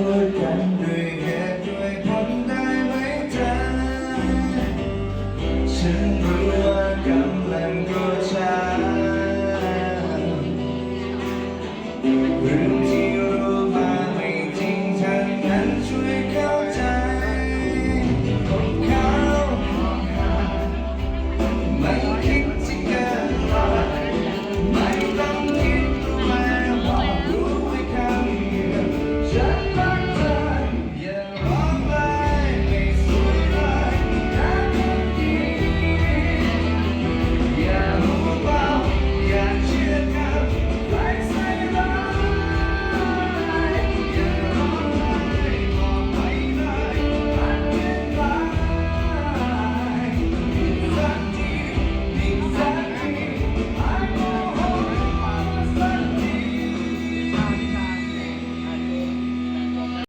ช่วยกันด้วยเหตุด้วยผลได้ไหมเธอ